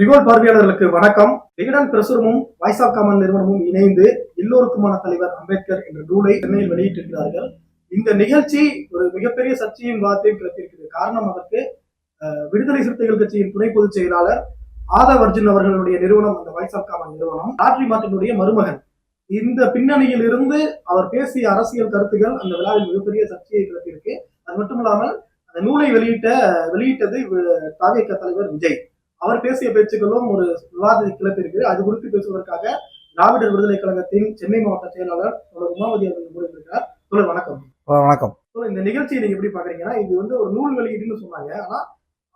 ரிகோல் பார்வையாளர்களுக்கு வணக்கம். விகடன் பிரசுரமும் வாய்ஸ் ஆஃப் காமன் நிறுவனமும் இணைந்து எல்லோருக்குமான தலைவர் அம்பேத்கர் என்ற நூலை சென்னையில் வெளியிட்டிருக்கிறார்கள். இந்த நிகழ்ச்சி ஒரு மிகப்பெரிய சர்ச்சையின் வார்த்தையும் கிளப்பியிருக்கிறது காரணம் அதற்கு விடுதலை சிறுத்தைகள் கட்சியின் துணை பொதுச் செயலாளர் ஆதவர்ஜுன் அவர்களுடைய நிறுவனம் அந்த வாய்ஸ் ஆஃப் காமன் நிறுவனம் லாட்ரி மார்ட்டினுடைய மருமகன். இந்த பின்னணியில் இருந்து அவர் பேசிய அரசியல் கருத்துகள் அந்த விழாவில் மிகப்பெரிய சர்ச்சையை கிளப்பியிருக்கு அது மட்டும் இல்லாமல் அந்த நூலை வெளியிட்ட வெளியிட்டது தாவியக்க தலைவர் விஜய். அவர் பேசிய பேச்சுக்களும் ஒரு விவாதத்தை கிளப்பியிருக்கு அது குறித்து பேசுவதற்காக திராவிடர் விடுதலை கழகத்தின் சென்னை மாவட்ட செயலாளர் தொடர் உமாவதி அவர்கள் கூட இருக்கிறார் தொடர் வணக்கம். வணக்கம். இந்த நிகழ்ச்சியை நீங்க எப்படி பாக்குறீங்கன்னா இது வந்து ஒரு நூல் வெளியீடுன்னு சொன்னாங்க. ஆனா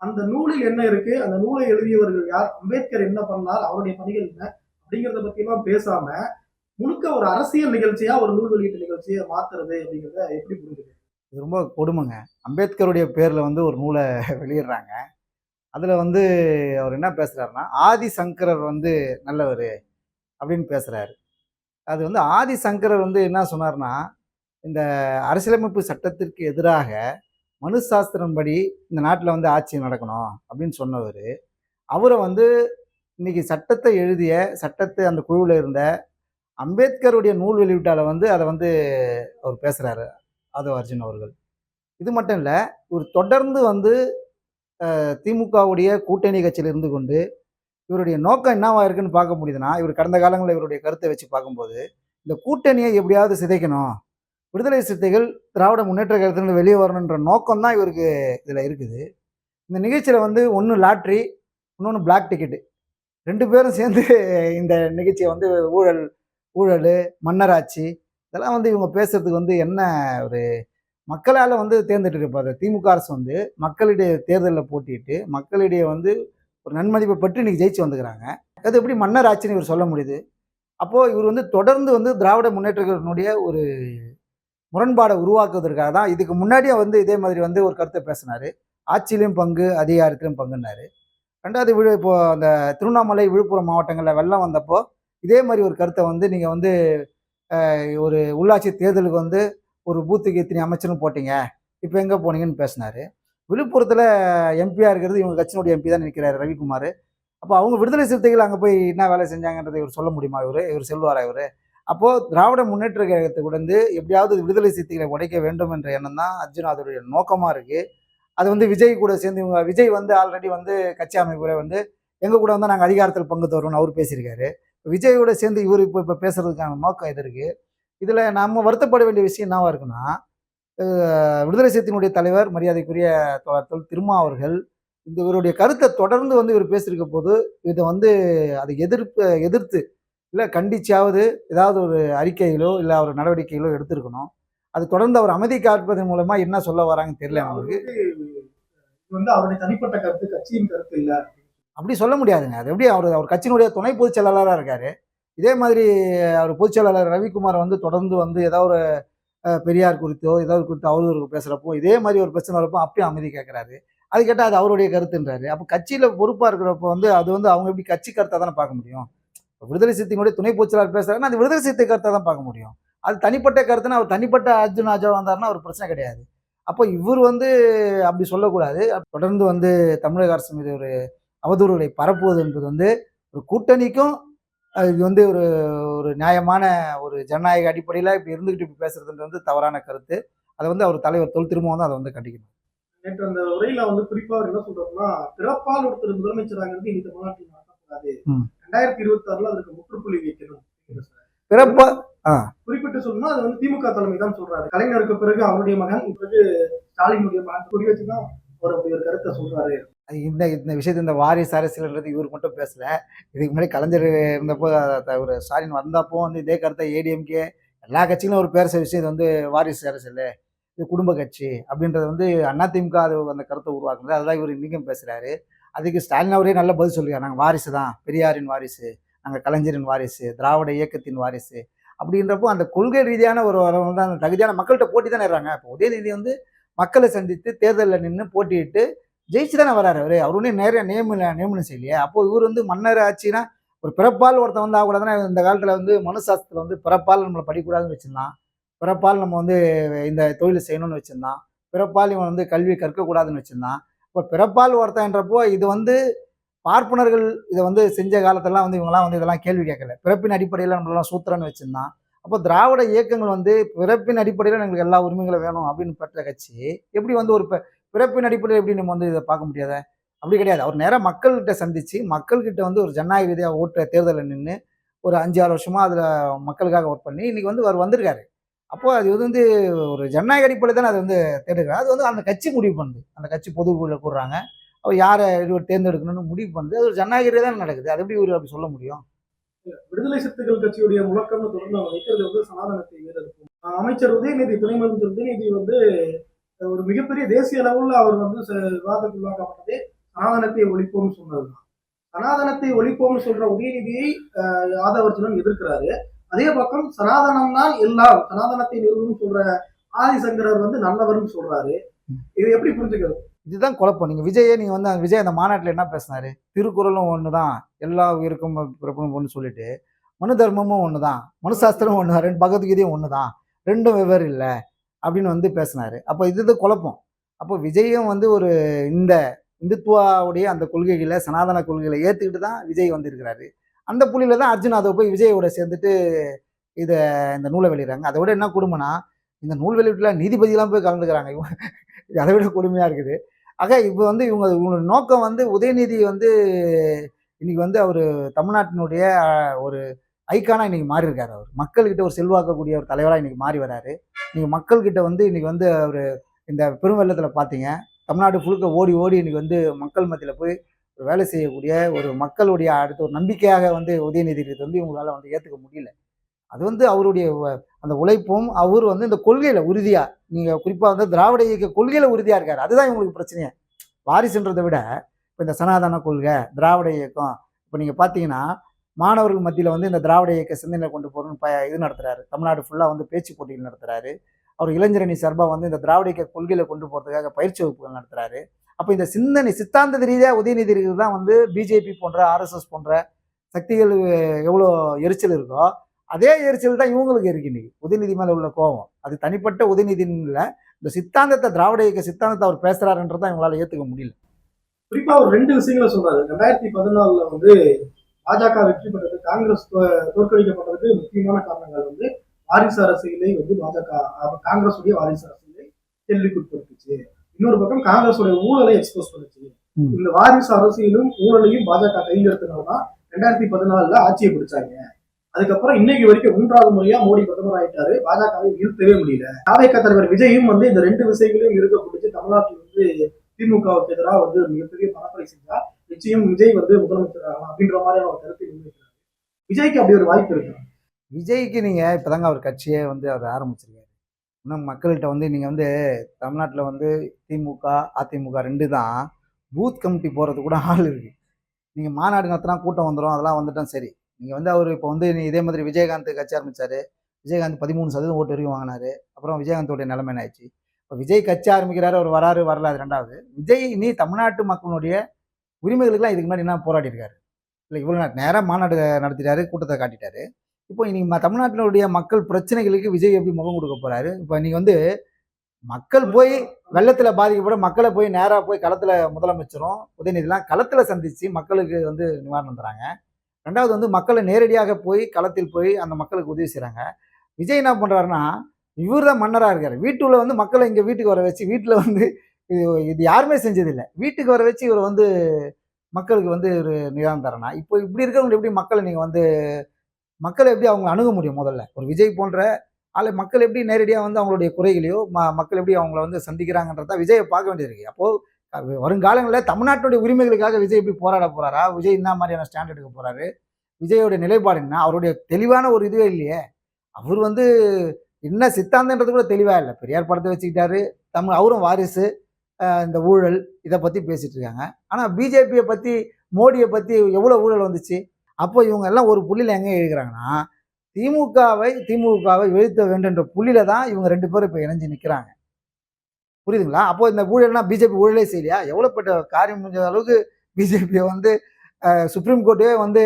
அந்த நூலில் என்ன இருக்கு அந்த நூலை எழுதியவர்கள் யார் அம்பேத்கர் என்ன பண்ணார் அவருடைய பணிகள் என்ன அப்படிங்கறத பத்தி எல்லாம் பேசாம முழுக்க ஒரு அரசியல் நிகழ்ச்சியா ஒரு நூல் வெளியீட்டு நிகழ்ச்சியை மாத்துறது அப்படிங்கறத எப்படி புரிஞ்சுது இது ரொம்ப கொடுமைங்க. அம்பேத்கருடைய பேரில் வந்து ஒரு நூலை வெளியிடுறாங்க. அதில் வந்து அவர் என்ன பேசுகிறாருன்னா ஆதி சங்கரர் வந்து நல்லவர் அப்படின்னு பேசுகிறாரு அது வந்து ஆதி சங்கரர் வந்து என்ன சொன்னார்னா இந்த அரசியலமைப்பு சட்டத்திற்கு எதிராக மனு சாஸ்திரம் படி இந்த நாட்டில் வந்து ஆட்சி நடக்கணும் அப்படின்னு சொன்னவர். அவரை வந்து இன்னைக்கு சட்டத்தை எழுதிய சட்டத்தை அந்த குழுவில் இருந்த அம்பேத்கருடைய நூல் வெளியீட்டால் வந்து அதை வந்து அவர் பேசுகிறாரு ஆதவ அர்ஜுன் அவர்கள். இது மட்டும் இல்லை ஒரு தொடர்ந்து வந்து திமுகவுடைய கூட்டணி கட்சியில் இருந்து கொண்டு இவருடைய நோக்கம் என்னவா இருக்குன்னு பார்க்க முடியுதுன்னா இவர் கடந்த காலங்களில் இவருடைய கருத்தை வச்சு பார்க்கும்போது இந்த கூட்டணியை எப்படியாவது சிதைக்கணும் விடுதலை சிறுத்தைகள் திராவிட முன்னேற்ற கழகத்திலிருந்து வெளியே வரணுன்ற நோக்கம் தான் இவருக்கு இதில் இருக்குது. இந்த நிகழ்ச்சியில் வந்து ஒன்று லாட்ரி இன்னொன்று பிளாக் டிக்கெட்டு ரெண்டு பேரும் சேர்ந்து இந்த நிகழ்ச்சியை வந்து ஊழல் ஊழல் மன்னராட்சி இதெல்லாம் வந்து இவங்க பேசுறதுக்கு வந்து என்ன ஒரு மக்களால் வந்து தேர்ந்தெடுக்கப்படுற திமுக அரசு வந்து மக்களிடையே தேர்தலில் போட்டிட்டு மக்களிடையே வந்து ஒரு நன்மதிப்பை பற்றி இன்றைக்கி ஜெயிச்சு வந்துக்கிறாங்க. அது எப்படி மன்னர் ஆட்சின்னு இவர் சொல்ல முடியுது? அப்போது இவர் வந்து தொடர்ந்து வந்து திராவிட முன்னேற்றத்தினுடைய ஒரு முரண்பாடை உருவாக்குவதற்காக தான் இதுக்கு முன்னாடியே வந்து இதே மாதிரி வந்து ஒரு கருத்தை பேசினார். ஆட்சியிலையும் பங்கு அதிகாரத்திலும் பங்குன்னாரு. ரெண்டாவது விழு இப்போது அந்த திருவண்ணாமலை விழுப்புரம் மாவட்டங்களில் வெள்ளம் வந்தப்போ இதே மாதிரி ஒரு கருத்தை வந்து நீங்கள் வந்து ஒரு உள்ளாட்சி தேர்தலுக்கு வந்து ஒரு பூத்துக்கு இத்தனை அமைச்சரும் போட்டீங்க. இப்போ எங்கே போனீங்கன்னு பேசினார். விழுப்புரத்தில் எம்பியாக இருக்கிறது இவங்க கட்சியினுடைய எம்பி தான் நிற்கிறார் ரவிக்குமார். அப்போ அவங்க விடுதலை சிறுத்தைகள் அங்கே போய் என்ன வேலை செஞ்சாங்கன்றதை இவர் சொல்ல முடியுமா இவர்? இவர் செல்வாரா இவர்? அப்போது திராவிட முன்னேற்ற கழகத்தை வந்து எப்படியாவது விடுதலை சிறுத்தைகளை உடைக்க வேண்டும் என்ற எண்ணம் தான் அர்ஜுன் அதோடைய நோக்கமாக இருக்குது அது வந்து விஜய் கூட சேர்ந்து இவங்க விஜய் வந்து ஆல்ரெடி வந்து கட்சி அமைப்புல வந்து எங்கள் கூட வந்து நாங்கள் அதிகாரத்தில் பங்கு தருவோம்னு அவர் பேசியிருக்காரு. விஜயோட சேர்ந்து இவர் இப்போ இப்போ பேசுறதுக்கான நோக்கம் எது இருக்குது இதில் நம்ம வருத்தப்பட வேண்டிய விஷயம் என்னவா இருக்குன்னா விடுதலை சிறுத்தையினுடைய தலைவர் மரியாதைக்குரிய தொல் திருமா அவர்கள் இந்த இவருடைய கருத்தை தொடர்ந்து வந்து இவர் பேசியிருக்க போது இதை வந்து அதை எதிர்ப்பு எதிர்த்து இல்லை கண்டிச்சாவது ஏதாவது ஒரு அறிக்கைகளோ இல்லை ஒரு நடவடிக்கைகளோ எடுத்திருக்கணும். அது தொடர்ந்து அவர் அமைதி காப்பதன் மூலமா என்ன சொல்ல வராங்கன்னு தெரியல இது வந்து அவருடைய தனிப்பட்ட கருத்து கட்சியின் கருத்து இல்ல. அப்படி சொல்ல முடியாதுங்க. அது எப்படி அவர் அவர் கட்சியினுடைய துணை பொதுச் செயலாளராக இருக்காரு. இதே மாதிரி அவர் பொதுச் செயலாளர் ரவிக்குமார் வந்து தொடர்ந்து வந்து ஏதாவது ஒரு பெரியார் குறித்தோ ஏதாவது குறித்து அவதூறு பேசுகிறப்போ இதே மாதிரி ஒரு பிரச்சனை வரப்போ அப்பயும் அமைதி கேட்குறாரு அது கேட்டால் அது அவருடைய கருத்துன்றாரு. அப்போ கட்சியில் பொறுப்பாக இருக்கிறப்போ வந்து அது வந்து அவங்க எப்படி கட்சி கருத்தை தானே பார்க்க முடியும்? விடுதலை சித்தினுடைய துணை பொதுச் செயலாளர் பேசுறாருன்னா அது விடுதலை சிறுத்தை கருத்தை தான் பார்க்க முடியும். அது தனிப்பட்ட கருத்துன்னா அவர் தனிப்பட்ட அர்ஜுன் ஆஜா வந்தாருன்னா ஒரு பிரச்சனை கிடையாது. அப்போ இவர் வந்து அப்படி சொல்லக்கூடாது. தொடர்ந்து வந்து தமிழக அரசு மீது ஒரு அவதூறுகளை பரப்புவது என்பது வந்து ஒரு கூட்டணிக்கும் இது வந்து ஒரு ஒரு நியாயமான ஒரு ஜனநாயக அடிப்படையில் இப்படி இருந்துக்கிட்டு இப்படி பேசுறதுன்றது வந்து தவறான கருத்து. அதை வந்து அவர் தலைவர் தொல் திரும்பவும் தான் அதை வந்து கண்டிக்கணும். நேற்று அந்த உரையில வந்து குறிப்பா என்ன சொல்றாருன்னா பிறப்பால் ஒருத்தர் முதலமைச்சராகிறது இந்த மாநாட்டில் நடக்கக்கூடாது. ரெண்டாயிரத்தி இருபத்தி ஆறுல அதுக்கு முற்றுப்புள்ளி வைக்கணும். பிறப்ப குறிப்பிட்டு சொல்லணும்னா அது வந்து திமுக தலைமை தான் சொல்றாரு. கலைஞருக்கு பிறகு அவருடைய மகன் பிறகு ஸ்டாலினுடைய மகன் குறி வச்சுதான் அவர் அப்படி ஒரு கருத்தை சொல்றாரு. இந்த இந்த விஷயத்தை இந்த வாரிசு அரசியல்ன்றது இவர் மட்டும் பேசலை. இதுக்கு முன்னாடி கலைஞர் இருந்தப்போ த- ஒரு ஸ்டாலின் வந்தப்போ வந்து இதே கருத்தை ஏடிஎம்கே எல்லா கட்சிகளும் ஒரு பேச விஷயம் இது வந்து வாரிசு அரசியல் இது குடும்ப கட்சி அப்படின்றது வந்து அதிமுக அது அந்த கருத்தை உருவாக்குறது அதுதான் இவர் இன்றைக்கும் பேசுகிறாரு அதுக்கு ஸ்டாலின் அவரே நல்ல பதில் சொல்லியிருக்காரு. நாங்கள் வாரிசு தான் பெரியாரின் வாரிசு நாங்கள் கலைஞரின் வாரிசு திராவிட இயக்கத்தின் வாரிசு அப்படின்றப்போ அந்த கொள்கை ரீதியான ஒரு வரவங்க தான் அந்த தகுதியான மக்கள்கிட்ட போட்டி தானே இருக்காங்க இப்போ உதயநிதி வந்து மக்களை சந்தித்து தேர்தலில் நின்று போட்டியிட்டு ஜெயிச்சு தானே வராரு அவரு. அவர் ஒன்றும் நேர நியமன நியமனம் செய்யலையே. அப்போ இவர் வந்து மன்னர் ஆச்சுன்னா ஒரு பிறப்பால் ஒருத்தன் வந்து ஆகக்கூடாதுன்னா இந்த காலத்தில் வந்து மனுசாஸ்திரத்தில் வந்து பிறப்பால் நம்மளை படிக்கக்கூடாதுன்னு வச்சுருந்தான். பிறப்பால் நம்ம வந்து இந்த தொழில் செய்யணும்னு வச்சுருந்தான். பிறப்பால் இவன் வந்து கல்வி கற்கக்கூடாதுன்னு வச்சுருந்தான். இப்போ பிறப்பால் ஒருத்தன்றப்போ இது வந்து பார்ப்பனர்கள் இதை வந்து செஞ்ச காலத்தெல்லாம் வந்து இவங்கெல்லாம் வந்து இதெல்லாம் கேள்வி கேட்கல. பிறப்பின் அடிப்படையில் நம்மளெல்லாம் சூத்திரன்னு வச்சுருந்தான். அப்போ திராவிட இயக்கங்கள் வந்து பிறப்பின் அடிப்படையில் எங்களுக்கு எல்லா உரிமைகளும் வேணும் அப்படின்னு பெற்ற கட்சி. எப்படி வந்து ஒரு பிறப்பின் அடிப்படையில் எப்படி நம்ம வந்து இதை பார்க்க முடியாத? அப்படி கிடையாது. அவர் நேராக மக்கள்கிட்ட சந்திச்சு மக்கள்கிட்ட வந்து ஒரு ஜனநாயக ரீதியாக ஓட்ட தேர்தலில் நின்று ஒரு அஞ்சு ஆறு வருஷமா அதில் மக்களுக்காக ஒர்க் பண்ணி இன்னைக்கு வந்து அவர் வந்திருக்காரு. அப்போ அது வந்து ஒரு ஜனநாயக அடிப்படையில் தானே அது வந்து தேர்ந்தெடுக்கிறாங்க. அது வந்து அந்த கட்சி முடிவு பண்ணுது. அந்த கட்சி பொதுக்குழுவில் கூடுறாங்க. அவர் யாரை தேர்ந்தெடுக்கணும்னு முடிவு பண்ணுது. அது ஒரு ஜனநாயக தான் நடக்குது. அது எப்படி ஒரு அப்படி சொல்ல முடியும்? விடுதலை சிறுத்தைகள் கட்சியுடைய முழக்கம்னு தொடர்ந்து அவங்க வைக்கிறது வந்து சனாதனத்தை அமைச்சர் உதயநிதி துணை முதலமைச்சர் உதயநிதி வந்து ஒரு மிகப்பெரிய தேசிய அளவுல அவர் வந்து ச- சனாதனத்தை ஒழிப்போம்னு சொன்னதுதான். சனாதனத்தை ஒழிப்போம்னு சொல்ற உதயநிதியை யாதவர்த்தனும் எதிர்க்கிறாரு. அதே பக்கம் சனாதனம் தான் எல்லாம் சனாதனத்தை நிறுவனம் சொல்ற ஆதிசங்கரர் வந்து நல்லவர்னு சொல்றாரு. இது எப்படி புரிஞ்சுக்கிறது? இதுதான் குழப்பம். நீங்கள் விஜயே நீங்கள் வந்து அந்த விஜய் அந்த மாநாட்டில் என்ன பேசினாரு? திருக்குறளும் ஒன்று தான் எல்லா உயிருக்கும் பிறப்பும் ஒன்று சொல்லிட்டு மனு தர்மமும் ஒன்று தான் மனுசாஸ்திரமும் ஒன்று தான் ரெண்டு பகவத்கீதையும் ஒன்று தான் ரெண்டும் வெவ்வேறு இல்லை. அப்படின்னு வந்து பேசினார். அப்போ இது இது குழப்பம். அப்போ விஜயும் வந்து ஒரு இந்த இந்துத்துவாவுடைய அந்த கொள்கைகளை சனாதன கொள்கைகளை ஏற்றுக்கிட்டு தான் விஜய் வந்திருக்கிறாரு. அந்த புள்ளியில தான் அர்ஜுன் அதை போய் விஜயோட சேர்ந்துட்டு இதை இந்த நூலை வெளியிடுறாங்க. அதை விட என்ன கொடுமைனா இந்த நூல் வெளியீட்டில் நீதிபதியெல்லாம் போய் கலந்துக்கிறாங்க. இவங்க அதை விட கொடுமையாக இருக்குது. ஆக இப்போ வந்து இவங்க இவங்களோட நோக்கம் வந்து உதயநிதி வந்து இன்னைக்கு வந்து அவர் தமிழ்நாட்டினுடைய ஒரு ஐக்கானா இன்றைக்கி மாறியிருக்காரு அவர். மக்கள்கிட்ட ஒரு செல்வாக்கக்கூடிய ஒரு தலைவராக இன்றைக்கி மாறி வராரு. நீங்கள் மக்கள்கிட்ட வந்து இன்றைக்கி வந்து அவர் இந்த பெருவெள்ளத்தில் பார்த்தீங்க தமிழ்நாடு ஃபுல்க ஓடி ஓடி இன்றைக்கி வந்து மக்கள் மத்தியில் போய் ஒரு வேலை செய்யக்கூடிய ஒரு மக்களுடைய அடுத்த ஒரு நம்பிக்கையாக வந்து உதயநிதி வந்து இவங்களால் வந்து ஏற்றுக்க முடியல. அது வந்து அவருடைய அந்த உழைப்பும் அவர் வந்து இந்த கொள்கையில் உறுதியாக நீங்கள் குறிப்பாக வந்து திராவிட இயக்க கொள்கையில் உறுதியாக இருக்கார். அதுதான் இவங்களுக்கு பிரச்சனையே. வாரிசுன்றதை விட இப்போ இந்த சனாதன கொள்கை திராவிட இயக்கம் இப்போ நீங்கள் பார்த்தீங்கன்னா மாணவர்கள் மத்தியில் வந்து இந்த திராவிட இயக்க சிந்தனை கொண்டு போகணும்னு ப இது நடத்துகிறாரு தமிழ்நாடு ஃபுல்லாக வந்து பேச்சு போட்டிகள் நடத்துகிறாரு அவர் இளைஞரணி சார்பாக வந்து இந்த திராவிட இயக்க கொள்கையில் கொண்டு போகிறதுக்காக பயிற்சி வகுப்புகள் நடத்துகிறாரு அப்போ இந்த சிந்தனை சித்தாந்த ரீதியாக உதயநிதி தான் வந்து பிஜேபி போன்ற ஆர்எஸ்எஸ் போன்ற சக்திகள் எவ்வளோ எரிச்சல் இருக்கோ அதே எரிச்சல் தான் இவங்களுக்கு இருக்கு இன்னைக்கு. உதயநிதி மேலே உள்ள கோபம். அது தனிப்பட்ட உதயநிதின்னு இல்லை. இந்த சித்தாந்தத்தை திராவிட இயக்க சித்தாந்தத்தை அவர் பேசுகிறாருன்றதான் இவங்களால ஏற்றுக்க முடியல. குறிப்பாக ஒரு ரெண்டு விஷயங்களை சொல்கிறாரு ரெண்டாயிரத்தி பதினாலில் வந்து பாஜக வெற்றி பெற்றது காங்கிரஸ் தோற்கடிக்கப்பட்டதுக்கு முக்கியமான காரணங்கள் வந்து வாரிசு அரசியலை வந்து பாஜக அப்ப காங்கிரஸுடைய வாரிசு அரசியலை கேள்விக்குட்படுத்துச்சு. இன்னொரு பக்கம் காங்கிரஸுடைய ஊழலை எக்ஸ்போஸ் பண்ணுச்சு. இந்த வாரிசு அரசியலும் ஊழலையும் பாஜக கையெழுத்தினால்தான் ரெண்டாயிரத்தி பதினாலுல ஆட்சியை பிடிச்சாங்க. அதுக்கப்புறம் இன்னைக்கு வரைக்கும் மூன்றாவது முறையா மோடி பிரதமர் ஆயிட்டாரு. பாஜகவை வீழ்த்தவே முடியல. தாவேக தலைவர் விஜயும் வந்து இந்த ரெண்டு விஷயங்களையும் இருக்க பிடிச்சு தமிழ்நாட்டில் வந்து திமுகவுக்கு எதிராக வந்து மிகப்பெரிய பரப்புரை செஞ்சா நிச்சயம் விஜய் வந்து முதலமைச்சர் அப்படின்ற மாதிரியான ஒரு கருத்தை முன்வைக்கிறார். விஜய்க்கு அப்படி ஒரு வாய்ப்பு இருக்கு? விஜய்க்கு நீங்கள் இப்போதாங்க அவர் கட்சியே வந்து அவர் ஆரம்பிச்சிருக்காரு. இன்னும் மக்கள்கிட்ட வந்து நீங்கள் வந்து தமிழ்நாட்டில் வந்து திமுக அதிமுக ரெண்டு தான் பூத் கமிட்டி போகிறது கூட ஆள் இருக்குது நீங்கள் மாநாடு நடத்தினா கூட்டம் வந்துடும் அதெல்லாம் வந்துட்டோம் சரி. நீங்கள் வந்து அவர் இப்போ வந்து நீ இதே மாதிரி விஜயகாந்த் கட்சி ஆரம்பித்தார் விஜயகாந்த் பதிமூணு சதவீதம் ஓட்டு வரைக்கும் வாங்கினாரு. அப்புறம் விஜயகாந்தோடைய நிலைமை என்ன ஆயிடுச்சு. இப்போ விஜய் கட்சி ஆரம்பிக்கிறாரு அவர் வராரு வரல அது ரெண்டாவது. விஜய் நீ தமிழ்நாட்டு மக்களுடைய உரிமைகளுக்கெல்லாம் இதுக்கு முன்னாடி என்ன போராடிருக்காரு இல்லை இவ்வளோ நேரம் மாநாடு நடத்திட்டாரு கூட்டத்தை காட்டிட்டாரு. இப்போ இன்னைக்கு தமிழ்நாட்டினுடைய மக்கள் பிரச்சனைகளுக்கு விஜய் எப்படி முகம் கொடுக்க போறாரு? இப்போ இன்றைக்கி வந்து மக்கள் போய் வெள்ளத்தில் பாதிக்கப்பட மக்களை போய் நேராக போய் களத்தில் முதலமைச்சரும் உதயநிதிலாம் களத்தில் சந்தித்து மக்களுக்கு வந்து நிவாரணம் தராங்க. ரெண்டாவது வந்து மக்களை நேரடியாக போய் களத்தில் போய் அந்த மக்களுக்கு உதவி செய்கிறாங்க விஜய் என்ன பண்ணுறாருன்னா இவர் தான் மன்னராக இருக்கார். வீட்டுள்ள வந்து மக்களை இங்கே வீட்டுக்கு வர வச்சு வீட்டில் வந்து இது இது யாருமே செஞ்சதில்லை. வீட்டுக்கு வர வச்சு இவர் வந்து மக்களுக்கு வந்து ஒரு நிவாரணம் தரனா இப்போ இப்படி இருக்கிறவங்க எப்படி மக்களை நீங்கள் வந்து மக்களை எப்படி அவங்க அணுக முடியும் முதல்ல? ஒரு விஜய் போன்ற ஆளை மக்கள் எப்படி நேரடியாக வந்து அவங்களுடைய குறைகளையோ ம மக்கள் எப்படி அவங்கள வந்து சந்திக்கிறாங்கன்றத விஜயை பார்க்க வேண்டியிருக்கு. அப்போது வருங்காலங்களில் தமிழ்நாட்டுடைய உரிமைகளுக்காக விஜய் எப்படி போராட போகிறாரா விஜய் என்ன மாதிரியான ஸ்டாண்ட் எடுக்க போகிறாரு விஜயோடைய நிலைப்பாடு என்ன? அவருடைய தெளிவான ஒரு இதுவே இல்லையே. அவர் வந்து என்ன சித்தாந்தன்றது கூட தெளிவாக இல்லை. பெரியார் படத்தை வச்சுக்கிட்டாரு. தமிழ் அவரும் வாரிசு. இந்த ஊழல் இதை பற்றி பேசிகிட்டு இருக்காங்க ஆனால் பிஜேபியை பற்றி மோடியை பற்றி எவ்வளோ ஊழல் வந்துச்சு? அப்போ இவங்க எல்லாம் ஒரு புள்ளியில் எங்கே எழுகிறாங்கன்னா திமுகவை திமுகவை வீழ்த்த வேண்டுன்ற புள்ளியில் தான் இவங்க ரெண்டு பேரும் இப்போ இணைஞ்சு நிற்கிறாங்க புரியுதுங்களா? அப்போ இந்த ஊழல்னா பிஜேபி ஊழலே செய்யலையா? எவ்வளோப்பட்ட காரியம் முடிஞ்ச அளவுக்கு பிஜேபியை வந்து சுப்ரீம் கோர்ட்டே வந்து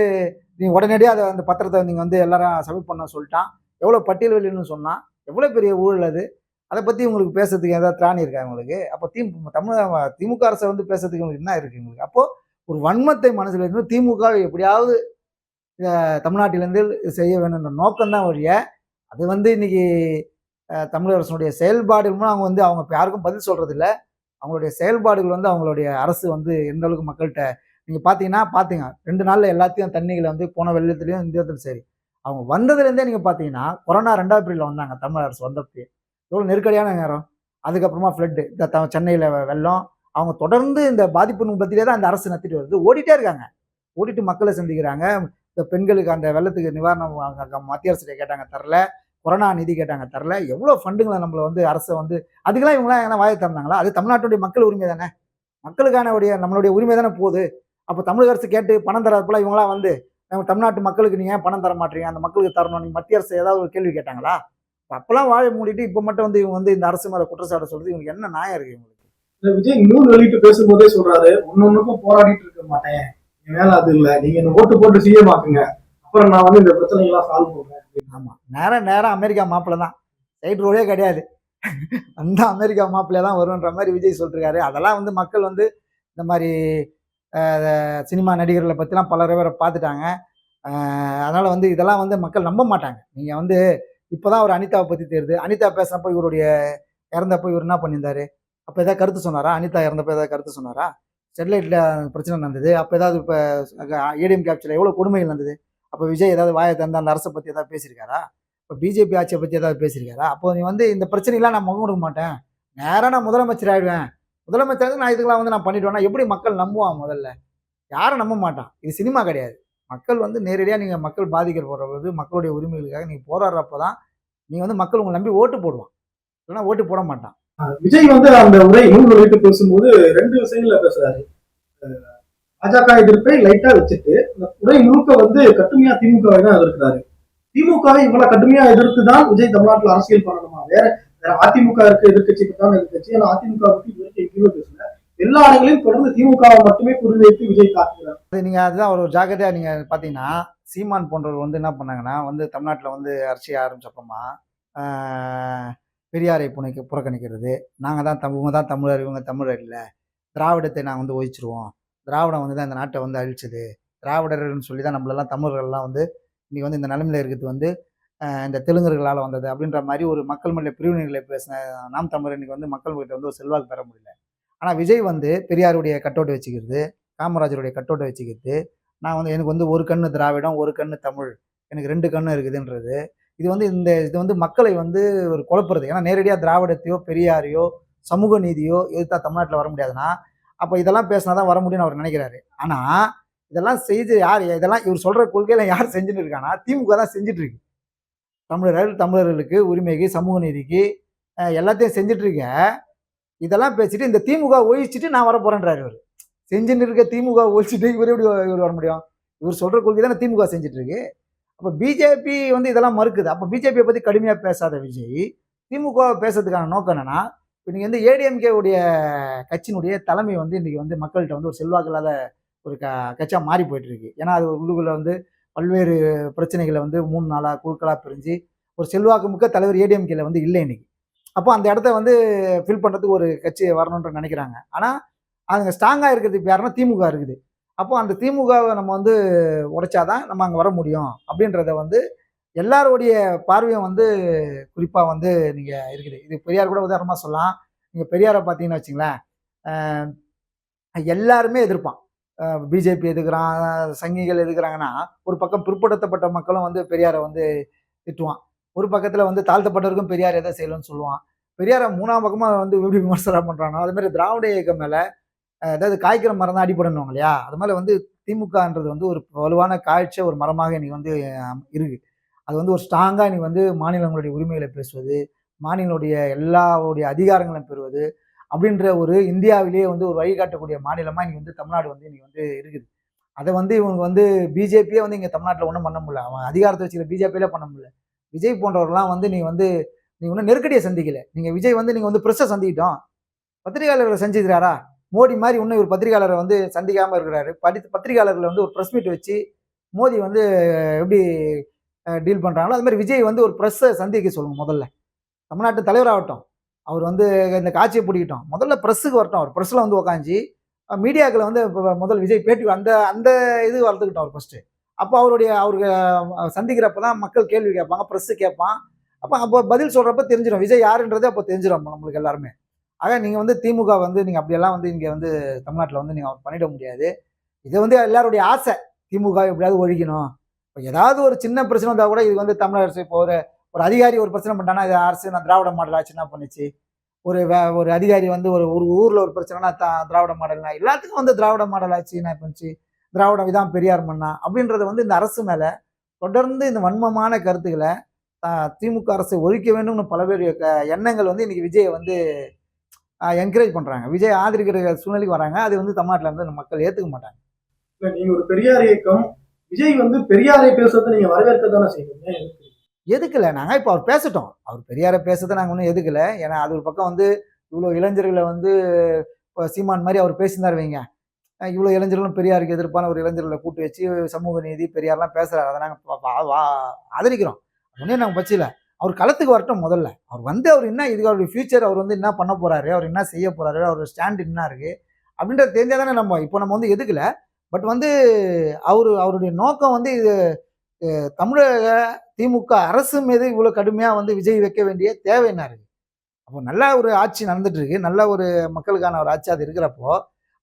நீங்கள் உடனடியாக அதை அந்த பத்திரத்தை நீங்கள் வந்து எல்லாரும் சப்மிட் பண்ண சொல்லிட்டான். எவ்வளோ பட்டியல் வெளியின்னு சொன்னால் எவ்வளோ பெரிய ஊழல் அது? அதை பற்றி உங்களுக்கு பேசுறதுக்கு ஏதாவது திராணி இருக்கா உங்களுக்கு? அப்போ தி தமிழக திமுக அரசை வந்து பேசுறதுக்கு உங்களுக்கு என்ன இருக்குது உங்களுக்கு? அப்போது ஒரு வன்மத்தை மனசில் இருந்து திமுக எப்படியாவது தமிழ்நாட்டிலேருந்து செய்ய வேணுன்ற நோக்கம்தான் ஒழிய அது வந்து இன்னைக்கு தமிழக அரசனுடைய செயல்பாடுகளும் அவங்க வந்து அவங்க யாருக்கும் பதில் சொல்கிறதில்ல அவங்களுடைய செயல்பாடுகள் வந்து அவங்களுடைய அரசு வந்து எந்த அளவுக்கு மக்கள்கிட்ட நீங்கள் பார்த்தீங்கன்னா பாத்தீங்க. ரெண்டு நாளில் எல்லாத்தையும் தண்ணிகளை வந்து போன வெள்ளத்துலேயும் இந்த இடத்துல சரி. அவங்க வந்ததுலேருந்தே நீங்கள் பார்த்தீங்கன்னா கொரோனா ரெண்டாவது ஏப்ரல்ல வந்தாங்க தமிழக அரசு வந்தப்பே எவ்வளோ நெருக்கடியான நேரம்? அதுக்கப்புறமா ஃப்ளட்டு இந்த த- சென்னையில் வெள்ளம். அவங்க தொடர்ந்து இந்த பாதிப்பு நுட்பத்திலே தான் அந்த அரசு நடத்திட்டு வருது. ஓடிட்டே இருக்காங்க. ஓடிட்டு மக்களை சந்திக்கிறாங்க. இந்த பெண்களுக்கு அந்த வெள்ளத்துக்கு நிவாரணம் மத்திய அரசு கேட்டாங்க தரல. கொரோனா நிதி கேட்டாங்க தரல. எவ்வளோ ஃபண்டுங்களை நம்மளை வந்து அரசை வந்து அதுக்கெல்லாம் இவங்களாம் எங்கன்னா வாயை திறந்தாங்களா? அது தமிழ்நாட்டுடைய மக்கள் உரிமை தானே. மக்களுக்கான உடைய நம்மளுடைய உரிமை தானே போகுது. அப்போ தமிழக அரசு கேட்டு பணம் தரப்போல இவங்களாம் வந்து நம்ம தமிழ்நாட்டு மக்களுக்கு நீங்கள் ஏன் பணம் தர மாட்டீங்க அந்த மக்களுக்கு தரணும். நீங்கள் மத்திய அரசு ஏதாவது ஒரு கேள்வி கேட்டாங்களா? அப்பெல்லாம் வாழை மூடிட்டு இப்போ மட்டும் வந்து இவங்க வந்து இந்த அரசு மேலே குற்றச்சாட்டு சொல்றது இவங்களுக்கு என்ன நியாயம் இருக்கு இவங்களுக்கு? விஜய் நூல் வெளியிட்டு பேசும்போதே சொல்றாரு ஒன்னொன்னுக்கும் போராடிட்டு இருக்க மாட்டேன். என் மேல அது இல்ல. நீங்க என்ன ஓட்டு போட்டு சிஎம் ஆக்குங்க அப்புறம் நான் வந்து இந்த பிரச்சனைகள்லாம் சால்வ் பண்ணுவேன் ஆமாம் நேரம் நேரம் அமெரிக்கா மாப்பிள்ளை தான். சைட் ரோடே கிடையாது. அந்த அமெரிக்கா மாப்பிள்ளை தான் வருன்ற மாதிரி விஜய் சொல்லிருக்காரு. அதெல்லாம் வந்து மக்கள் வந்து இந்த மாதிரி சினிமா நடிகர்களை பற்றிலாம் பல பேரை பார்த்துட்டாங்க அதனால வந்து இதெல்லாம் வந்து மக்கள் நம்ப மாட்டாங்க. நீங்கள் வந்து இப்போதான் அவர் அனிதாவை பற்றி தெரியுது. அனிதா பேசுனப்போ இவருடைய இறந்தப்போ இவர் என்ன பண்ணியிருந்தாரு? அப்போ ஏதாவது கருத்து சொன்னாரா? அனிதா இறந்தப்போ ஏதாவது கருத்து சொன்னாரா? ஸ்டெர்லைட்டில் பிரச்சனை நடந்தது. அப்போ ஏதாவது இப்போ ஏடிஎம் கேப்சரில் எவ்வளோ கொடுமைகள் நடந்தது? அப்போ விஜய் ஏதாவது வாயை தந்து அந்த அரசை பற்றி ஏதாவது பேசியிருக்காரா? இப்போ பிஜேபி ஆட்சியை பற்றி ஏதாவது பேசியிருக்காரா? அப்போ நீ வந்து இந்த பிரச்சனைலாம் நான் முகம் கொடுக்க மாட்டேன். நேராக நான் முதலமைச்சர் ஆயிடுவேன். முதலமைச்சர் நான் இதுக்கெல்லாம் வந்து நான் பண்ணிவிடுவேன்னா எப்படி மக்கள் நம்புவான் முதல்ல? யாரும் நம்ப மாட்டான். இது சினிமா கிடையாது. மக்கள் வந்து நேரடியாக நீங்கள் மக்கள் பாதிக்கப்படுறது மக்களுடைய உரிமைகளுக்காக நீங்கள் போராடுறப்ப தான் நீங்கள் வந்து மக்கள் உங்களை நம்பி ஓட்டு போடுவான் இல்லைன்னா ஓட்டு போட மாட்டான் விஜய் வந்து அந்த உரை நூல் வீட்டு பேசும்போது ரெண்டு விஷயங்கள பேசுறாரு. பாஜக எதிர்ப்பை லைட்டா வச்சுட்டு உரை முழுக்க வந்து கடுமையா திமுகவை தான் எதிர்க்கிறாரு. திமுகவை இவ்வளவு கடுமையா எதிர்த்து தான் விஜய் தமிழ்நாட்டில் அரசியல் பண்ணணுமா? வேற வேற அதிமுக இருக்க எதிர்கட்சிக்கு தான் எதிர்கட்சி ஆனா அதிமுக பத்தி எங்கேயுமே பேசல எல்லா இடங்களையும் தொடர்ந்து திமுகவை மட்டுமே குறிவைத்து விஜய் தாக்குகிறார் அது நீங்கள் அதுதான் ஒரு ஜாக்கிரதையாக நீங்கள் பார்த்தீங்கன்னா சீமான் போன்றவர் வந்து என்ன பண்ணாங்கன்னா வந்து தமிழ்நாட்டில் வந்து அரசியல் ஆரம்பிச்சப்பமா பெரியாரை புனைக்க புறக்கணிக்கிறது. நாங்கள் தான் தமிழ் இவங்க தான் தமிழர் இவங்க தமிழர் இல்லை. திராவிடத்தை நாங்கள் வந்து ஒழிச்சிருவோம். திராவிடம் வந்து தான் இந்த நாட்டை வந்து அழிச்சது. திராவிடர்கள்னு சொல்லி தான் நம்மளெல்லாம் தமிழர்கள்லாம் வந்து இன்றைக்கி வந்து இந்த நிலைமையில இருக்கிறது வந்து இந்த தெலுங்கர்களால் வந்தது. அப்படின்ற மாதிரி ஒரு மக்கள் மன்ற பிரிவினைகளை பேசின நாம் தமிழர் இன்றைக்கி வந்து மக்கள் கிட்ட வந்து ஒரு செல்வாக்கு பெற முடியல. ஆனால் விஜய் வந்து பெரியாருடைய கட்டோட்டை வச்சுக்கிறது காமராஜருடைய கட்டோட்டை வச்சுக்கிறது நான் வந்து எனக்கு வந்து ஒரு கண்ணு திராவிடம் ஒரு கண்ணு தமிழ் எனக்கு ரெண்டு கண்ணு இருக்குதுன்றது. இது வந்து இந்த இது வந்து மக்களை வந்து ஒரு குழப்புறது. ஏன்னா நேரடியாக திராவிடத்தையோ பெரியாரையோ சமூக நீதியோ எதிர்த்தா தமிழ்நாட்டில் வர முடியாதுன்னா அப்போ இதெல்லாம் பேசினா தான் வர முடியும்னு அவர் நினைக்கிறாரு. ஆனால் இதெல்லாம் செய்து யார் இதெல்லாம் இவர் சொல்கிற கொள்கையில யார் செஞ்சுட்டு இருக்கானா திமுக தான் செஞ்சுட்டு இருக்கு. தமிழர்கள் தமிழர்களுக்கு உரிமைக்கு சமூக நீதிக்கு எல்லாத்தையும் செஞ்சுட்டு இதெல்லாம் பேசிட்டு இந்த திமுக ஒழிச்சிட்டு நான் வர போறேன்றாரு இவர். செஞ்சுட்டு இருக்க திமுக ஒழிச்சிட்டு இவர் எப்படி இவர் வர முடியும்? இவர் சொல்ற கொள்கை தானே திமுக செஞ்சுட்டு இருக்கு. அப்போ பிஜேபி வந்து இதெல்லாம் மறுக்குது. அப்போ பிஜேபியை பத்தி கடுமையா பேசாத விஜய் திமுக பேசுறதுக்கான நோக்கம் என்னன்னா இப்போ நீங்க வந்து ஏடிஎம்கே உடைய கட்சியினுடைய தலைமை வந்து இன்னைக்கு வந்து மக்கள்கிட்ட வந்து ஒரு செல்வாக்கு இல்லாத ஒரு க கட்சியாக மாறி போயிட்டு இருக்கு. ஏன்னா அது உள்ளுக்குள்ள வந்து பல்வேறு பிரச்சனைகளை வந்து மூணு நாளாக குழுக்களாக பிரிஞ்சு ஒரு செல்வாக்கு மிக்க தலைவர் ஏடிஎம்கேல வந்து இல்லை இன்னைக்கு. அப்போ அந்த இடத்த வந்து ஃபில் பண்ணுறதுக்கு ஒரு கட்சி வரணுன்ற நினைக்கிறாங்க. ஆனால் அதுங்க ஸ்ட்ராங்காக இருக்கிறது இப்போ யாருன்னா திமுக இருக்குது. அப்போ அந்த திமுகவை நம்ம வந்து உடைச்சாதான் நம்ம அங்கே வர முடியும் அப்படின்றத வந்து எல்லாருடைய பார்வையும் வந்து குறிப்பாக வந்து நீங்கள் இருக்குது. இது பெரியார் கூட உதாரணமாக சொல்லலாம். நீங்கள் பெரியாரை பார்த்தீங்கன்னு வச்சுங்களேன் எல்லாருமே எதிர்ப்பான். பிஜேபி எதுக்குறான் சங்கிகள் எதுக்குறாங்கன்னா ஒரு பக்கம் பிற்படுத்தப்பட்ட மக்களும் வந்து பெரியாரை வந்து திட்டுவான். ஒரு பக்கத்தில் வந்து தாழ்த்தப்பட்டவருக்கும் பெரியார் எதை செய்யலன்னு சொல்லுவான். பெரியாரை மூணாம் பக்கமாக வந்து எப்படி விமர்சனம் பண்ணுறானோ அது மாதிரி திராவிட இயக்கம் மேலே அதாவது காய்க்கிற மரம் தான் அடிப்படணும் இல்லையா? அது மேலே வந்து திமுகன்றது வந்து ஒரு வலுவான காய்ச்ச ஒரு மரமாக இன்னைக்கு வந்து இருக்குது இருக்கு. அது வந்து ஒரு ஸ்ட்ராங்காக நீ வந்து மாநிலங்களுடைய உரிமைகளை பேசுவது மாநிலங்களுடைய எல்லாவுடைய அதிகாரங்களையும் பெறுவது அப்படின்ற ஒரு இந்தியாவிலேயே வந்து ஒரு வழிகாட்டக்கூடிய மாநிலமாக இன்னைக்கு வந்து தமிழ்நாடு வந்து இன்னைக்கு வந்து இருக்குது. அதை வந்து இவங்க வந்து பிஜேபியே வந்து இங்கே தமிழ்நாட்டில் ஒன்றும் பண்ண முடியல. அவன் அதிகாரத்தை வச்சுக்கிற பிஜேபியிலே பண்ண முடியல. விஜய் போன்றவர்கள்லாம் வந்து நீ வந்து நீ ஒன்றும் நெருக்கடியை சந்திக்கல. நீங்கள் விஜய் வந்து நீங்கள் வந்து ப்ரெஸ்ஸை சந்திக்கிட்டோம். பத்திரிகையாளர்களை செஞ்சுக்கிறாரா மோடி மாதிரி இன்னும் ஒரு பத்திரிகையாளரை வந்து சந்திக்காமல் இருக்கிறாரு. படித்து பத்திரிகையாளர்களை வந்து ஒரு ப்ரெஸ் மீட் வச்சு மோடி வந்து எப்படி டீல் பண்ணுறாங்களோ அது மாதிரி விஜய் வந்து ஒரு ப்ரெஸ்ஸை சந்திக்க சொல்லுங்க முதல்ல. தமிழ்நாட்டு தலைவராகட்டும் அவர் வந்து இந்த காட்சியை பிடிக்கட்டும். முதல்ல ப்ரெஸ்ஸுக்கு வரட்டும். அவர் ப்ரெஸ்ஸில் வந்து உக்காஞ்சி மீடியாக்களை வந்து முதல் விஜய் பேட்டி அந்த அந்த இது வளர்த்துக்கிட்டோம் அவர் ஃபஸ்ட்டு அப்போ அவருடைய அவருக்கு சந்திக்கிறப்ப தான் மக்கள் கேள்வி கேட்பாங்க ப்ரெஸ்ஸு கேட்பான். அப்போ அப்போ பதில் சொல்கிறப்ப தெரிஞ்சிடும் விஜய் யாருன்றதே அப்போ தெரிஞ்சிடும் நம்மளுக்கு எல்லாருமே. ஆக நீங்கள் வந்து திமுக வந்து நீங்கள் அப்படியெல்லாம் வந்து இங்கே வந்து தமிழ்நாட்டில் வந்து நீங்கள் பண்ணிட முடியாது. இது வந்து எல்லாருடைய ஆசை. திமுக எப்படியாவது ஒழிக்கணும். இப்போ ஏதாவது ஒரு சின்ன பிரச்சனை வந்தால் கூட இது வந்து தமிழக அரசு இப்போ ஒரு ஒரு அதிகாரி ஒரு பிரச்சனை பண்ணிட்டானா இது அரசு நான் திராவிட மாடல் ஆச்சு என்ன பண்ணுச்சு? ஒரு வே- ஒரு அதிகாரி வந்து ஒரு ஒரு ஊரில் ஒரு பிரச்சனைனா த திராவிட மாடல்னா எல்லாத்துக்கும் வந்து திராவிட மாடல் ஆச்சு என்ன பண்ணுச்சு? திராவிடம் இதான் பெரியார் மண்ணா அப்படின்றத வந்து இந்த அரசு மேலே தொடர்ந்து இந்த வன்மமான கருத்துக்களை திமுக அரசை ஒழிக்க வேண்டும்னு பல பேருடைய எண்ணங்கள் வந்து இன்னைக்கு விஜயை வந்து என்கரேஜ் பண்ணுறாங்க விஜய் ஆதரிக்கிற சூழ்நிலைக்கு வராங்க. அது வந்து தமிழ்நாட்டில் வந்து மக்கள் ஏற்றுக்க மாட்டாங்க. இல்ல நீங்க ஒரு பெரியார் இயக்கம் விஜய் வந்து பெரியாரை பேசுறதை நீங்க வரவேற்க தானே செய்வீங்க எதுக்கு? எதுக்கல? நாங்கள் இப்போ அவர் பேசட்டும். அவர் பெரியாரை பேசுறதை நாங்கள் ஒன்றும் எதுக்கல? ஏன்னா அது ஒரு பக்கம் வந்து இவ்வளோ இளைஞர்களை வந்து இப்போ சீமான் மாதிரி அவர் பேசினார் வைங்க. இவ்வளோ இளைஞர்களும் பெரியாருக்கு எதிர்ப்பான ஒரு இளைஞர்களை கூட்டு வச்சு சமூக நீதி பெரியார்லாம் பேசுகிறார் அதை நாங்கள் ஆதரிக்கிறோம். ஒன்றே நாங்கள் பச்சில அவர் களத்துக்கு வரட்டும் முதல்ல. அவர் வந்து அவர் என்ன இதுக்கு அவருடைய ஃபியூச்சர் அவர் வந்து என்ன பண்ண போகிறாரு அவர் என்ன செய்ய போகிறாரு அவர் ஸ்டாண்ட் என்ன இருக்குது அப்படின்றது தெரிஞ்சால் தானே நம்ம இப்போ நம்ம வந்து எதுக்கல? பட் வந்து அவர் அவருடைய நோக்கம் வந்து இது தமிழக திமுக அரசு மீது இவ்வளோ கடுமையாக வந்து விஜய் வைக்க வேண்டிய தேவை என்ன இருக்குது அப்போ நல்ல ஒரு ஆட்சி நடந்துட்டு இருக்கு. நல்ல ஒரு மக்களுக்கான ஒரு ஆட்சி அது இருக்கிறப்போ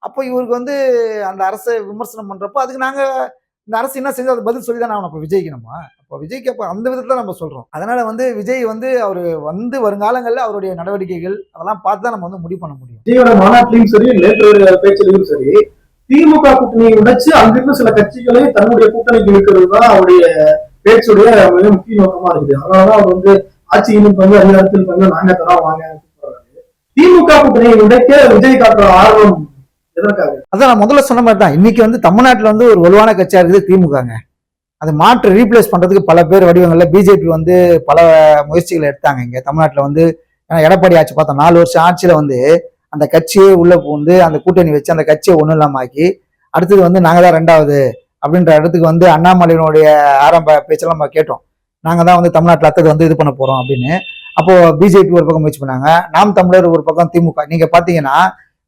அப்போ இவருக்கு வந்து அந்த அரசை விமர்சனம் பண்ணுறப்போ அதுக்கு நாங்கள் இந்த அரசு என்ன செஞ்சு அது பதில் சொல்லி தான் ஆகணும். அப்போ விஜய்க்கு நம்ம. அப்போ விஜய்க்கு அப்போ அந்த விதத்தில் நம்ம சொல்கிறோம் அதனால் வந்து விஜய் வந்து அவர் வந்து வருங்காலங்களில் அவருடைய நடவடிக்கைகள் அதெல்லாம் பார்த்து தான் நம்ம வந்து முடிவு பண்ண முடியும். விஜயோட மாநாட்டிலையும் சரி நேற்று பேச்சிலையும் சரி திமுக கூட்டணியை உடைச்சு அங்கிருந்து சில கட்சிகளை தன்னுடைய கூட்டணிக்கு இருக்கிறது தான் அவருடைய பேச்சுடைய மிக முக்கிய நோக்கமா இருக்குது. அதனாலதான் அவர் வந்து ஆட்சியிலும் பங்கு அதிகாரத்தில் பங்கு நாங்க தரோம் வாங்க திமுக கூட்டணியை உடைக்க விஜய் காட்டுற ஆர்வம் அதான் நான் முதல்ல சொன்ன மாதிரி தான். இன்னைக்கு வந்து தமிழ்நாட்டில் வந்து ஒரு வலுவான கட்சியா இருக்குது திமுகங்க. அது மாற்று ரீப்ளேஸ் பண்றதுக்கு பல பேர் வடிவங்களில் பிஜேபி வந்து பல முயற்சிகளை எடுத்தாங்க இங்க. தமிழ்நாட்டில் வந்து ஏன்னா எடப்பாடி ஆட்சி பார்த்தோம் நாலு வருஷம் ஆட்சியில வந்து அந்த கட்சியே உள்ள பூந்து அந்த கூட்டணி வச்சு அந்த கட்சியை ஒன்றும் இல்லாம ஆக்கி அடுத்தது வந்து நாங்க தான் ரெண்டாவது அப்படின்ற இடத்துக்கு வந்து அண்ணாமலையினுடைய ஆரம்ப பேச்செல்லாம் நம்ம கேட்டோம். நாங்கள் தான் வந்து தமிழ்நாட்டில் அடுத்தது வந்து இது பண்ண போறோம் அப்படின்னு. அப்போ பிஜேபி ஒரு பக்கம் முயற்சி பண்ணாங்க. நாம் தமிழர் ஒரு பக்கம் திமுக. நீங்க பாத்தீங்கன்னா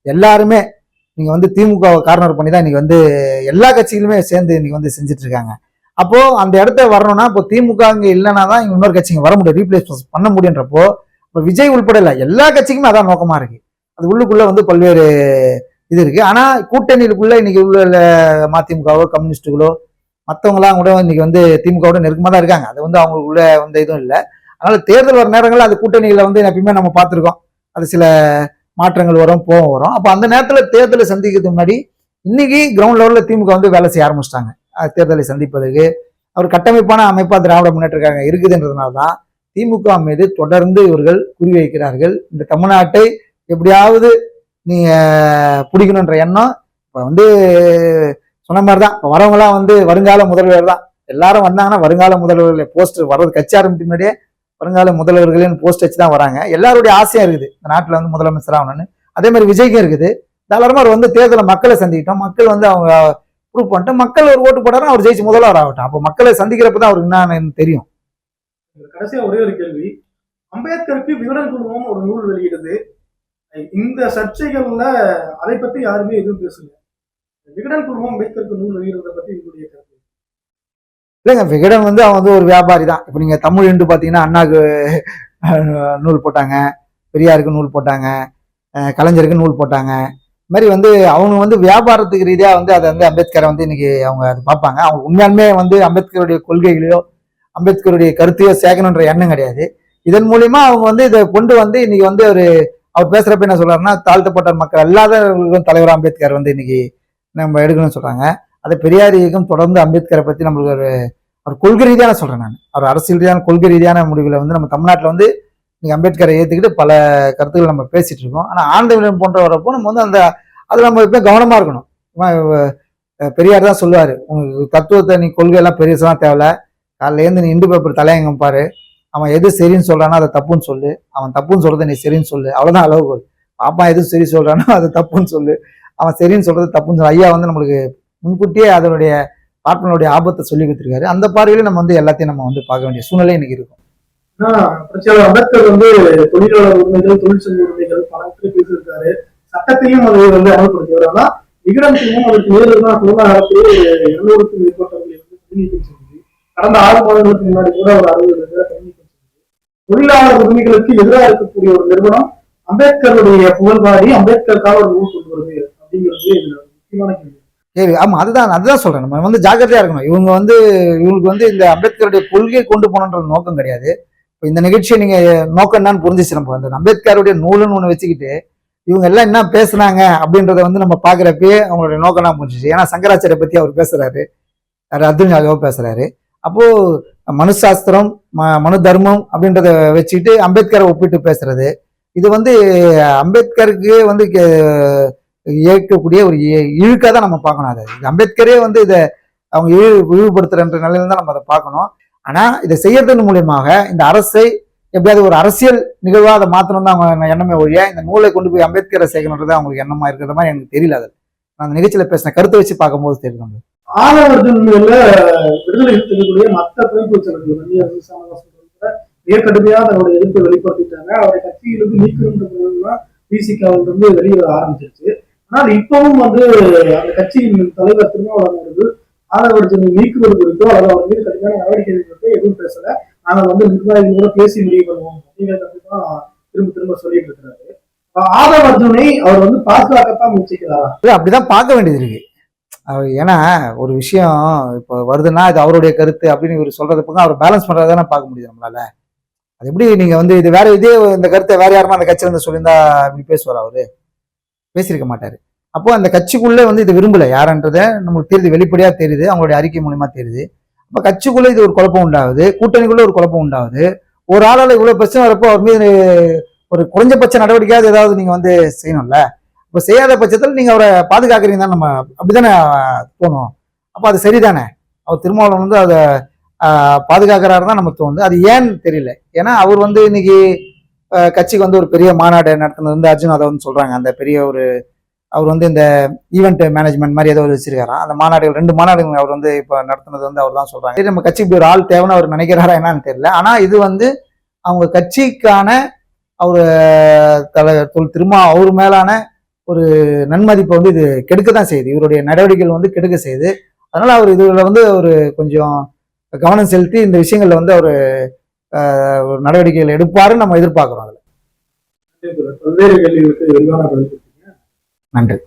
எல்லாருமே நீங்க வந்து திமுக கார்னர் பண்ணி தான் இன்னைக்கு வந்து எல்லா கட்சிகளுமே சேர்ந்து இன்னைக்கு வந்து செஞ்சுட்டு இருக்காங்க அப்போ அந்த இடத்த வரணும்னா இப்போ திமுக இங்கே இல்லைன்னா தான் இன்னொரு கட்சிங்க வர முடியும் ரீப்ளேஸ் பண்ண முடியுன்றப்போ இப்போ விஜய் உள்பட இல்லை எல்லா கட்சிக்குமே அதான் நோக்கமா இருக்கு. அது உள்ளுக்குள்ள வந்து பல்வேறு இது இருக்கு. ஆனா கூட்டணிக்குள்ள இன்னைக்கு உள்ள மதிமுகவோ கம்யூனிஸ்டுகளோ மற்றவங்களாம் கூட இன்னைக்கு வந்து திமுகவோட நெருக்கமாக தான் இருக்காங்க. அது வந்து அவங்களுக்குள்ள வந்து இதுவும் இல்லை. அதனால தேர்தல் வர நேரங்களில் அந்த கூட்டணிகளை வந்து எப்பயுமே நம்ம பார்த்துருக்கோம். அது சில மாற்றங்கள் வரும் போகும் வரும். அப்போ அந்த நேரத்தில் தேர்தலை சந்திக்கிறதுக்கு முன்னாடி இன்னைக்கு கிரவுண்ட் லெவலில் திமுக வந்து வேலை செய்ய ஆரம்பிச்சிட்டாங்க. தேர்தலை சந்திப்பதற்கு. அவர் கட்டமைப்பான அமைப்பாக திராவிட முன்னேற்ற கழகம் இருக்குதுன்றதுனால தான் திமுக மீது தொடர்ந்து இவர்கள் குறிவைக்கிறார்கள் இந்த தமிழ்நாட்டை எப்படியாவது நீங்கள் பிடிக்கணுன்ற எண்ணம் இப்போ வந்து சொன்ன மாதிரி தான் இப்போ வரவங்களாம் வந்து வருங்கால முதல்வர் தான் எல்லாரும் வந்தாங்கன்னா வருங்கால முதல்வர்கள் போஸ்டர் வர்றது கட்சி ஆரம்பித்து முன்னாடியே வருங்கால முதல்வர்களின் போஸ்ட் வச்சு தான் வராங்க. எல்லாருடைய ஆசையாக இருக்குது. இந்த நாட்டில் வந்து முதலமைச்சர் ஆகணும்னு. அதே மாதிரி விஜய்க்கும் இருக்குது. தாராளமாக அவர் வந்து தேர்தலில் மக்களை சந்திக்கிட்டோம். மக்கள் வந்து அவங்க ப்ரூவ் பண்ணிட்டு மக்கள் ஒரு ஓட்டு போட்டாரும் அவர் ஜெயிச்சு முதல்வர் ஆகட்டும். அப்போ மக்களை சந்திக்கிறப்ப தான் அவருக்கு என்னன்னு தெரியும். கடைசியாக ஒரே ஒரு கேள்வி. அம்பேத்கருக்கு விகடன் குழுமம் ஒரு நூல் வெளியிடுது. இந்த சர்ச்சைகள்ல அதை பத்தி யாருமே எதுவும் பேசல. விகடன் குழுமம் அம்பேத்கருக்கு நூல் வெளியிடுறத பத்தி உங்களுடைய கருத்து? இல்லைங்க விகடன் வந்து அவன் வந்து ஒரு வியாபாரி தான். இப்போ நீங்கள் தமிழ் என்று பார்த்தீங்கன்னா அண்ணாக்கு நூல் போட்டாங்க பெரியாருக்கு நூல் போட்டாங்க கலைஞருக்கு நூல் போட்டாங்க. இது மாதிரி வந்து அவங்க வந்து வியாபாரத்துக்கு ரீதியாக வந்து அதை வந்து அம்பேத்கரை வந்து இன்னைக்கு அவங்க அது பார்ப்பாங்க. அவங்க உண்மையாலுமே வந்து அம்பேத்கருடைய கொள்கைகளையோ அம்பேத்கருடைய கருத்தையோ சேர்க்கணுன்ற எண்ணம் கிடையாது. இதன் மூலியமா அவங்க வந்து இதை கொண்டு வந்து இன்னைக்கு வந்து ஒரு அவர் பேசுறப்ப என்ன சொல்றாருன்னா தாழ்த்தப்பட்ட மக்கள் அல்லாதவர்களுக்கும் தலைவர் அம்பேத்கர் வந்து இன்னைக்கு நம்ம எடுக்கணும்னு சொல்றாங்க. அதை பெரியார் இயக்கம் தொடர்ந்து அம்பேத்கரை பற்றி நம்மளுக்கு ஒரு அவர் கொள்கை ரீதியான சொல்கிறேன் நான். அவர் அரசியல் ரீதியான கொள்கை ரீதியான முடிவுகளை வந்து நம்ம தமிழ்நாட்டில் வந்து இன்னைக்கு அம்பேத்கரை ஏற்றுக்கிட்டு பல கருத்துக்கள் நம்ம பேசிகிட்டு இருக்கோம். ஆனால் ஆண்டவன் போன்ற வரப்போ நம்ம வந்து அந்த அதில் நம்ம எப்பயும் கவனமாக இருக்கணும். பெரியார் தான் சொல்லுவார் உங்களுக்கு தத்துவத்தை நீ கொள்கை எல்லாம் பெருசெல்லாம் தேவையில்ல. காலையிலேருந்து நீ இண்டு பேப்பர் தலையங்கம் பாரு. அவன் எது சரின்னு சொல்கிறானோ அதை தப்புன்னு சொல்லு. அவன் தப்புன்னு சொல்கிறத நீ சரின்னு சொல்லு. அவ்வளோதான் அளவுகோல். பாப்பா எது சரி சொல்கிறானோ அதை தப்புன்னு சொல்லு. அவன் சரின்னு சொல்கிறது தப்புன்னு சொல்லு. ஐயா வந்து நம்மளுக்கு முன்கூட்டியே அதனுடைய பார்ப்பனுடைய ஆபத்தை சொல்லி கொடுத்துருக்காரு. அந்த பார்வையில நம்ம வந்து எல்லாத்தையும் நம்ம வந்து பார்க்க வேண்டிய சூழ்நிலை இன்னைக்கு இருக்கும். ஆனா அம்பேத்கர் வந்து தொழிலாளர் உரிமைகள் தொழிற்சங்க உரிமைகள் பல பேசியிருக்காரு. சட்டத்தையும் அதை வந்து அமல்படுத்தியவர். ஆனா விகடன் அதற்கு நேரில் பொருளாதாரத்தில் இருநூறுக்கும் மேற்பட்டவர்களை வந்து பணிநீக்கம் செய்தது கடந்த ஆறு மாதங்களுக்கு முன்னாடி கூட ஒரு அறுபது பேர் பணிநீக்கம் செய்தது தொழிலாளர் உரிமைகளுக்கு எதிராக இருக்கக்கூடிய ஒரு நிறுவனம் அம்பேத்கருடைய புகழ்பாடி அம்பேத்கருக்காக ஒரு நூல் கொண்டு வருது அப்படிங்கிறது இதுல முக்கியமான கேள்வி. சரி ஆமாம் அதுதான் அதுதான் சொல்கிறேன் நம்ம வந்து ஜாக்கிரதையாக இருக்கணும். இவங்க வந்து இவங்களுக்கு வந்து இந்த அம்பேத்கருடைய கொள்கையை கொண்டு போகணுன்ற நோக்கம் கிடையாது. இப்போ இந்த நிகழ்ச்சியை நீங்கள் நோக்கம் என்னன்னு புரிஞ்சிச்சு நம்ம. வந்து அம்பேத்கருடைய நூலுன்னு ஒன்று வச்சுக்கிட்டு இவங்க எல்லாம் என்ன பேசுனாங்க அப்படின்றத வந்து நம்ம பார்க்குறப்பயே அவங்களுடைய நோக்கம் தான் புரிஞ்சிச்சு. ஏன்னா சங்கராச்சாரிய பற்றி அவர் பேசுகிறாரு அவர் அர்ஜுன் யாதவ் பேசுகிறாரு அப்போது மனுசாஸ்திரம் ம மனு தர்மம் அப்படின்றத வச்சுக்கிட்டு அம்பேத்கரை ஒப்பிட்டு பேசுறது. இது வந்து அம்பேத்கருக்கு வந்து இயக்கக்கூடிய ஒரு இழுக்காக தான் நம்ம பார்க்கணும் அதை. அம்பேத்கரே வந்து இதை அவங்க இழி இழிவுபடுத்துறன்ற நிலையில தான் நம்ம அதை பார்க்கணும். ஆனால் இதை செய்யறதன் மூலியமாக இந்த அரசை எப்படியாவது ஒரு அரசியல் நிகழ்வாக அதை மாத்தணும் தான் அவங்க எண்ணமே ஒழிய இந்த நூலை கொண்டு போய் அம்பேத்கரை சேர்க்கணுன்றது அவங்களுக்கு எண்ணமா இருக்கிற மாதிரி எனக்கு தெரியல அது. நான் அந்த நிகழ்ச்சியில பேசின கருத்தை வச்சு பார்க்கும்போது தெரியும் நம்மளுக்கு. ஆதவர்ஜன் விடுதலை இருக்கக்கூடிய மற்ற துணைப்பூச்சலர்கள் மத்திய அரசு சாமதாசன் கூட தன்னுடைய எதிர்ப்பை வெளிப்படுத்திட்டாங்க. அவரை கட்சியிலிருந்து நீக்கணும்ன்றதுலாம் பிசிகாவிலிருந்து வெளியே ஆரம்பிச்சிருச்சு. ஆனால் இப்பவும் வந்து அந்த கட்சியின் தலைவர் திருமாவளவன் அவர்கள் ஆதவர்ஜனை நீக்குவது குறித்தோ அல்லது அவர் மீது கடுமையான நடவடிக்கை குறித்தோ எதுவும் பேசல. நாங்கள் வந்து நிர்வாகிகளோட பேசி முடிவு பண்ணுவோம். அப்படிங்கிறத தான் திரும்ப திரும்ப சொல்லிட்டு இருக்கிறாரு. ஆதவ் அர்ஜுனை அவர் வந்து பாதுகாக்கத்தான் முயற்சிக்கிறாரா? அப்படிதான் பார்க்க வேண்டியது இருக்கு. ஏன்னா ஒரு விஷயம் இப்போ வருதுன்னா இது அவருடைய கருத்து அப்படின்னு இவர் சொல்றது பக்கம் அவர் பேலன்ஸ் பண்றதை தானே பார்க்க முடியுது நம்மளால. அது எப்படி நீங்க வந்து இது வேற இதே இந்த கருத்தை வேற யாருமா அந்த கட்சியில இருந்து சொல்லியிருந்தா இப்படி பேசுவார் அவரு? பேசியிருக்க மாட்டார். அப்போ அந்த கட்சிக்குள்ளே வந்து இது விரும்பலை. யாருன்றத நமக்கு தெரியுது. வெளிப்படையாக தெரியுது. அவங்களுடைய அறிக்கை மூலியமாக தெரியுது. அப்போ கட்சிக்குள்ளே இது ஒரு குழப்பம் உண்டாகுது. கூட்டணிக்குள்ளே ஒரு குழப்பம் உண்டாகுது. ஒரு ஆளால் இவ்வளோ பிரச்சனை வரப்போ அவர் மீது ஒரு குறைஞ்சபட்ச நடவடிக்கையாவது ஏதாவது நீங்கள் வந்து செய்யணும்ல. இப்போ செய்யாத பட்சத்தில் நீங்கள் அவரை பாதுகாக்கிறீங்க தான் நம்ம அப்படிதானே தோணும். அப்போ அது சரிதானே? அவர் திருமாவளவன் வந்து அதை பாதுகாக்கிறாரு தான் நமக்கு தோணுது. அது ஏன்னு தெரியல. ஏன்னா அவர் வந்து இன்னைக்கு கட்சிக்கு வந்து ஒரு பெரிய மாநாடு நடத்துனது வந்து அர்ஜுன் அதை வந்து சொல்கிறாங்க அந்த பெரிய ஒரு அவர் வந்து இந்த ஈவெண்ட் மேனேஜ்மெண்ட் மாதிரி ஏதோ ஒரு வச்சிருக்காராம். அந்த மாநாடுகள் ரெண்டு மாநாடுகள் அவர் வந்து இப்போ நடத்துனது வந்து அவர் தான் சொல்கிறாங்க சரி, நம்ம கட்சிக்கு இப்படி ஒரு ஆள் தேவைன்னு அவர் நினைக்கிறாரா என்னன்னு தெரியல. ஆனால் இது வந்து அவங்க கட்சிக்கான அவர் தலைவர் தொல் திருமா அவர் மேலான ஒரு நன்மதிப்பை வந்து இது கெடுக்க தான் செய்யுது. இவருடைய நடவடிக்கைகள் வந்து கெடுக்க செய்யுது. அதனால அவர் இதில் வந்து ஒரு கொஞ்சம் கவனம் செலுத்தி இந்த விஷயங்களில் வந்து அவர் நடவடிக்கைகள் எடுப்பாருன்னு நம்ம எதிர்பார்க்கிறோம் அதுல. நன்றி